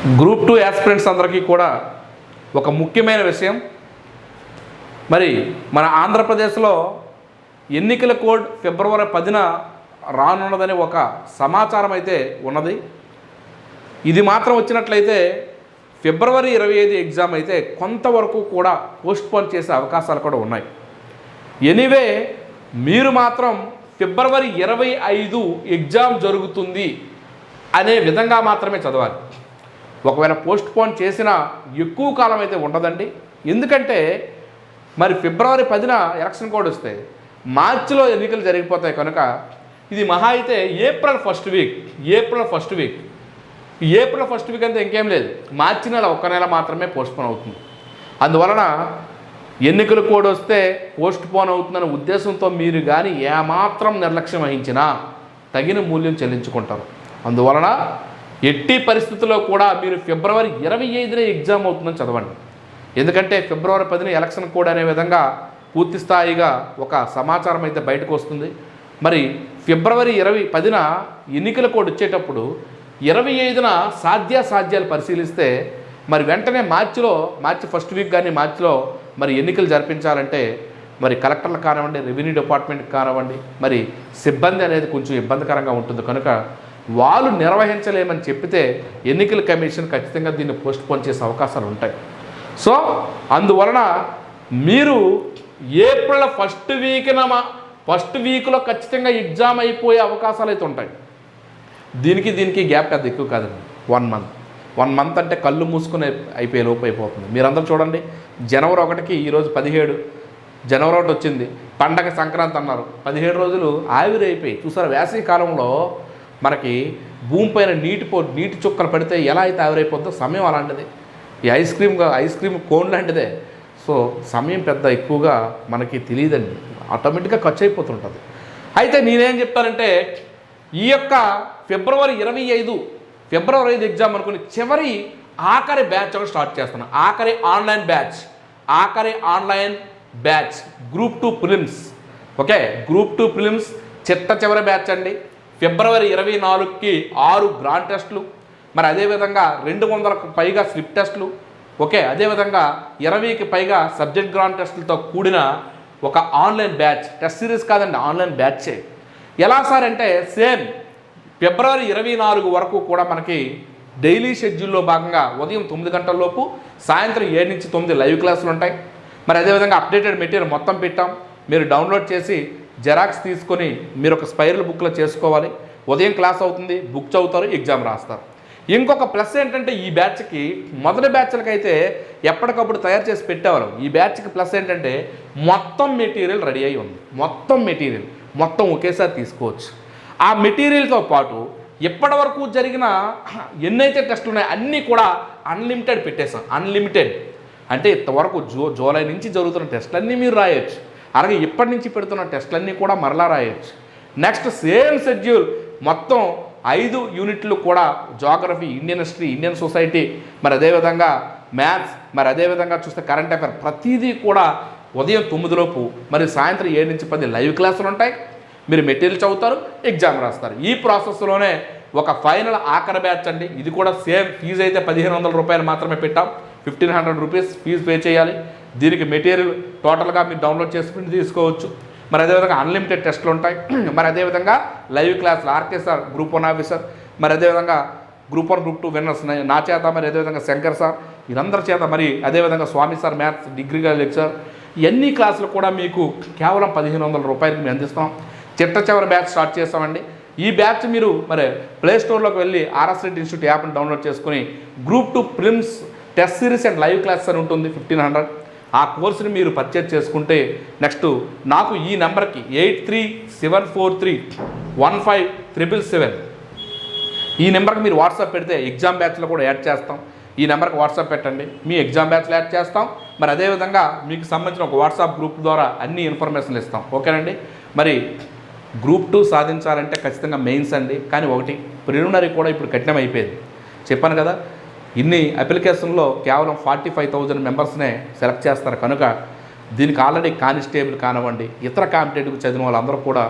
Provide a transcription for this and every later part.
Group two aspirants అందరికీ కూడా ఒక ముఖ్యమైన విషయం. మరి మన ఆంధ్రప్రదేశ్లో ఎన్నికల కోడ్ ఫిబ్రవరి పదిన రానున్నదని ఒక సమాచారం అయితే ఉన్నది. ఇది మాత్రం వచ్చినట్లయితే ఫిబ్రవరి ఇరవై ఐదు ఎగ్జామ్ అయితే కొంతవరకు కూడా పోస్ట్పోన్ చేసే అవకాశాలు కూడా ఉన్నాయి. ఎనీవే మీరు మాత్రం ఫిబ్రవరి ఇరవై ఐదు ఎగ్జామ్ జరుగుతుంది అనే విధంగా మాత్రమే చదవాలి. ఒకవేళ పోస్ట్ పోన్ చేసినా ఎక్కువ కాలం అయితే ఉండదండి. ఎందుకంటే మరి ఫిబ్రవరి పదిన ఎలక్షన్ కోడ్ వస్తే మార్చిలో ఎన్నికలు జరిగిపోతాయి కనుక ఇది మహా అయితే April first week April first week April first week అంతా ఇంకేం లేదు. మార్చి నెల ఒక్క నెల మాత్రమే పోస్ట్ పోన్ అవుతుంది. అందువలన ఎన్నికలు కోడ్ వస్తే పోస్ట్ పోన్ అవుతుందనే ఉద్దేశంతో మీరు కానీ ఏమాత్రం నిర్లక్ష్యం వహించినా తగిన మూల్యం చెల్లించుకుంటారు. అందువలన ఎట్టి పరిస్థితుల్లో కూడా మీరు ఫిబ్రవరి ఇరవై ఐదునే ఎగ్జామ్ అవుతుందని చదవండి. ఎందుకంటే ఫిబ్రవరి పదిన ఎలక్షన్ కోడ్ అనే విధంగా పూర్తి స్థాయిగా ఒక సమాచారం అయితే బయటకు వస్తుంది. మరి ఫిబ్రవరి ఇరవై పదిన ఎన్నికల కోడ్ వచ్చేటప్పుడు ఇరవై ఐదున సాధ్యాసాధ్యాలు పరిశీలిస్తే మరి వెంటనే మార్చిలో మార్చి ఫస్ట్ వీక్ కానీ మార్చిలో మరి ఎన్నికలు జరిపించాలంటే మరి కలెక్టర్లు కానివ్వండి రెవెన్యూ డిపార్ట్మెంట్ కానివ్వండి మరి సిబ్బంది అనేది కొంచెం ఇబ్బందికరంగా ఉంటుంది. కనుక వాళ్ళు నిర్వహించలేమని చెప్పితే ఎన్నికల కమిషన్ ఖచ్చితంగా దీన్ని పోస్ట్ పోన్ చేసే అవకాశాలు ఉంటాయి. సో అందువలన మీరు ఏప్రిల్ ఫస్ట్ వీక్న ఫస్ట్ వీక్లో ఖచ్చితంగా ఎగ్జామ్ అయిపోయే అవకాశాలు అయితే ఉంటాయి. దీనికి దీనికి గ్యాప్ పెద్ద ఎక్కువ కాదండి. One month. వన్ మంత్ అంటే కళ్ళు మూసుకుని అయిపోయే లోపు అయిపోతుంది. మీరందరూ చూడండి జనవరి ఒకటికి ఈరోజు పదిహేడు జనవరి ఒకటి వచ్చింది. పండగ సంక్రాంతి అన్నారు. పదిహేడు రోజులు ఆవిరి అయిపోయి చూసారా వేసవి కాలంలో మనకి భూమిపైన నీటి పో నీటి చుక్కలు పడితే ఎలా అయితే ఆవిరైపోతుందో సమయం అలాంటిది. ఈ ice cream ice cream cone లాంటిదే. సో సమయం పెద్ద ఎక్కువగా మనకి తెలియదండి. ఆటోమేటిక్గా ఖర్చు అయిపోతుంటుంది అయితే నేనేం చెప్తానంటే ఈ యొక్క ఫిబ్రవరి ఇరవై ఐదు ఫిబ్రవరి ఐదు ఎగ్జామ్ అనుకుని చివరి ఆఖరి బ్యాచ్ ఒకటి స్టార్ట్ చేస్తాను ఆఖరి ఆన్లైన్ బ్యాచ్. ఆఖరి online batch. Group two prelims. Okay? Group two prelims చిత్త చివరి బ్యాచ్ అండి. ఫిబ్రవరి ఇరవై నాలుగుకి ఆరు గ్రాండ్ టెస్టులు మరి అదేవిధంగా రెండు వందలకు పైగా స్లిప్ టెస్టులు ఓకే అదేవిధంగా ఇరవైకి పైగా సబ్జెక్ట్ గ్రాండ్ టెస్టులతో కూడిన ఒక ఆన్లైన్ బ్యాచ్ టెస్ట్ సిరీస్ కాదండి ఆన్లైన్ బ్యాచే. ఎలా సార్ అంటే సేమ్ ఫిబ్రవరి ఇరవై నాలుగు వరకు కూడా మనకి డైలీ షెడ్యూల్లో భాగంగా ఉదయం తొమ్మిది గంటల లోపు సాయంత్రం ఏడు నుంచి తొమ్మిది లైవ్ క్లాసులు ఉంటాయి. మరి అదేవిధంగా అప్డేటెడ్ మెటీరియల్ మొత్తం పెట్టాం. మీరు డౌన్లోడ్ చేసి జెరాక్స్ తీసుకొని మీరు ఒక స్పైరల్ బుక్లో చేసుకోవాలి. ఉదయం క్లాస్ అవుతుంది బుక్ చదువుతారు ఎగ్జామ్ రాస్తారు. ఇంకొక ప్లస్ ఏంటంటే ఈ బ్యాచ్కి మొదటి బ్యాచ్లకైతే ఎప్పటికప్పుడు తయారు చేసి పెట్టేవారు. ఈ బ్యాచ్కి ప్లస్ ఏంటంటే మొత్తం మెటీరియల్ రెడీ అయి ఉంది. మొత్తం మెటీరియల్ మొత్తం ఒకేసారి తీసుకోవచ్చు. ఆ మెటీరియల్తో పాటు ఇప్పటి వరకు జరిగిన ఎన్నైతే టెస్టులు ఉన్నాయో అన్నీ కూడా అన్లిమిటెడ్ పెట్టేశాం. అన్లిమిటెడ్ అంటే ఇంతవరకు జూ జూలై నుంచి జరుగుతున్న టెస్టులన్నీ మీరు రాయొచ్చు. అలాగే ఇప్పటి నుంచి పెడుతున్న టెస్టులన్నీ కూడా మరలా రాయొచ్చు. నెక్స్ట్ సేమ్ షెడ్యూల్ మొత్తం ఐదు యూనిట్లు కూడా geography Indian history Indian society మరి అదేవిధంగా మ్యాథ్స్ మరి అదేవిధంగా చూస్తే కరెంట్ అఫైర్ ప్రతిదీ కూడా ఉదయం తొమ్మిదిలోపు మరి సాయంత్రం ఏడు నుంచి పది లైవ్ క్లాసులు ఉంటాయి. మీరు మెటీరియల్ చదువుతారు ఎగ్జామ్ రాస్తారు. ఈ ప్రాసెస్లోనే ఒక ఫైనల్ ఆఖరి బ్యాచ్ అండి. ఇది కూడా సేమ్ ఫీజు అయితే పదిహేను వందల రూపాయలు మాత్రమే పెట్టాం. Fifteen hundred rupees fees pay చేయాలి. దీనికి మెటీరియల్ టోటల్గా మీరు డౌన్లోడ్ చేసుకుని తీసుకోవచ్చు. మరి అదేవిధంగా అన్లిమిటెడ్ టెస్టులు ఉంటాయి. మరి అదేవిధంగా లైవ్ క్లాసులు ఆర్కేసార్ గ్రూప్ వన్ ఆఫీసర్ మరి అదేవిధంగా group one group two winners నా చేత మరి అదేవిధంగా శంకర్ సార్ వీరందరి చేత మరి అదేవిధంగా Swami sir maths degree lecture ఇవన్నీ క్లాసులు కూడా మీకు కేవలం పదిహేను వందల రూపాయలకి మేము అందిస్తాం. చిట్ట చివరి బ్యాచ్ స్టార్ట్ చేస్తామండి. ఈ బ్యాచ్ మీరు మరి ప్లే స్టోర్లోకి వెళ్ళి ఆర్ఎస్ రెడ్డి ఇన్స్టిట్యూట్ యాప్ని డౌన్లోడ్ చేసుకుని group two prelims test series and live class అని ఉంటుంది ఫిఫ్టీన్ హండ్రెడ్ ఆ కోర్సుని మీరు పర్చేజ్ చేసుకుంటే నెక్స్ట్ నాకు ఈ నెంబర్కి eight three seven four three one five triple seven. ఈ నెంబర్కి మీరు వాట్సాప్ పెడితే ఎగ్జామ్ బ్యాచ్లో కూడా యాడ్ చేస్తాం. ఈ నెంబర్కి వాట్సాప్ పెట్టండి. మీ ఎగ్జామ్ బ్యాచ్లో యాడ్ చేస్తాం. మరి అదేవిధంగా మీకు సంబంధించిన ఒక వాట్సాప్ గ్రూప్ ద్వారా అన్ని ఇన్ఫర్మేషన్లు ఇస్తాం. ఓకేనండి మరి గ్రూప్ టూ సాధించాలంటే ఖచ్చితంగా మెయిన్స్ అండి. కానీ ఒకటి ప్రిలిమినరీ కూడా ఇప్పుడు కఠినం అయిపోయింది చెప్పాను కదా ఇన్ని అప్లికేషన్లో కేవలం ఫార్టీ ఫైవ్ థౌజండ్ మెంబర్స్నే సెలెక్ట్ చేస్తారు. కనుక దీనికి ఆల్రెడీ కానిస్టేబుల్ కానివ్వండి ఇతర కాంపిటేటివ్ చదివిన వాళ్ళందరూ కూడా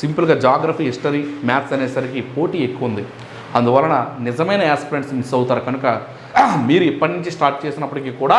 సింపుల్గా జాగ్రఫీ హిస్టరీ మ్యాథ్స్ అనేసరికి పోటీ ఎక్కువ ఉంది. అందువలన నిజమైన యాస్పిరెంట్స్ మిస్ అవుతారు. కనుక మీరు ఇప్పటి నుంచి స్టార్ట్ చేసినప్పటికీ కూడా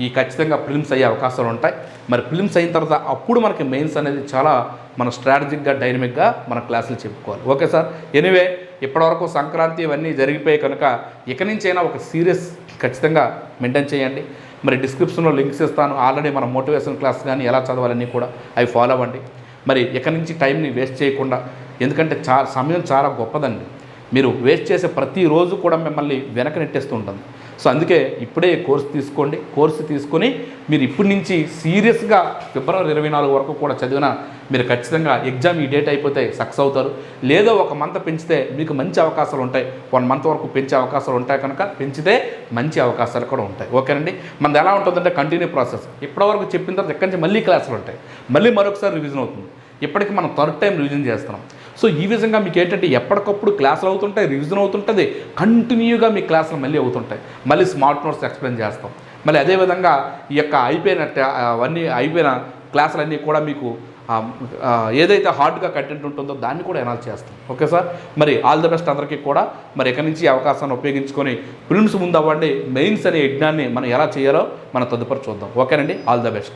ఈ ఖచ్చితంగా ఫిల్మ్స్ అయ్యే అవకాశాలు ఉంటాయి. మరి ఫిల్మ్స్ అయిన తర్వాత అప్పుడు మనకి మెయిన్స్ అనేది చాలా మన స్ట్రాటజిక్గా డైనమిక్గా మన క్లాసులు చెప్పుకోవాలి. Okay sir? ఎనీవే ఇప్పటివరకు సంక్రాంతి ఇవన్నీ జరిగిపోయాయి కనుక ఇక నుంచైనా ఒక సీరియస్ ఖచ్చితంగా మెయింటైన్ చేయండి. మరి డిస్క్రిప్షన్లో లింక్స్ ఇస్తాను. ఆల్రెడీ మన మోటివేషన్ క్లాస్ కానీ ఎలా చదవాలన్నీ కూడా అవి ఫాలో అవ్వండి. మరి ఇక నుంచి టైంని వేస్ట్ చేయకుండా ఎందుకంటే చా సమయం చాలా గొప్పదండి. మీరు వేస్ట్ చేసే ప్రతిరోజు కూడా మిమ్మల్ని వెనక నెట్టేస్తూ ఉంటుంది సో అందుకే ఇప్పుడే కోర్సు తీసుకోండి. కోర్సు తీసుకొని మీరు ఇప్పటి నుంచి సీరియస్గా ఫిబ్రవరి ఇరవై నాలుగు వరకు కూడా చదివిన మీరు ఖచ్చితంగా ఎగ్జామ్ ఈ డేట్ అయిపోతే సక్సెస్ అవుతారు. లేదో ఒక మంత్ పెంచితే మీకు మంచి అవకాశాలు ఉంటాయి. వన్ మంత్ వరకు పెంచే అవకాశాలు ఉంటాయి కనుక పెంచితే మంచి అవకాశాలు కూడా ఉంటాయి. ఓకేనండి? మనది ఎలా ఉంటుందంటే కంటిన్యూ ప్రాసెస్. ఇప్పటివరకు చెప్పిన తర్వాత ఎక్కడి నుంచి మళ్ళీ క్లాసులు ఉంటాయి. మళ్ళీ మరొకసారి రివిజన్ అవుతుంది. ఇప్పటికి మనం థర్డ్ టైం రివిజన్ చేస్తున్నాం. సో ఈ విధంగా మీకు ఏంటంటే ఎప్పటికప్పుడు క్లాసులు అవుతుంటాయి రివిజన్ అవుతుంటుంది. కంటిన్యూగా మీ క్లాసులు మళ్ళీ అవుతుంటాయి. మళ్ళీ స్మార్ట్ నోట్స్ ఎక్స్ప్లెయిన్ చేస్తాం. మళ్ళీ అదేవిధంగా ఈ యొక్క అయిపోయిన అవన్నీ అయిపోయిన క్లాసులన్నీ కూడా మీకు ఏదైతే హార్డ్గా కంటెంట్ ఉంటుందో దాన్ని కూడా ఎనాల్ చేస్తాం. Okay sir? మరి ఆల్ ది బెస్ట్ అందరికీ కూడా. మరి ఎక్కడి నుంచి అవకాశాన్ని ఉపయోగించుకొని ఫిల్మ్స్ ముందు అవ్వండి. మెయిన్స్ అనే యజ్ఞాన్ని మనం ఎలా చేయాలో మనం తదుపరి చూద్దాం. ఓకేనండి? All the best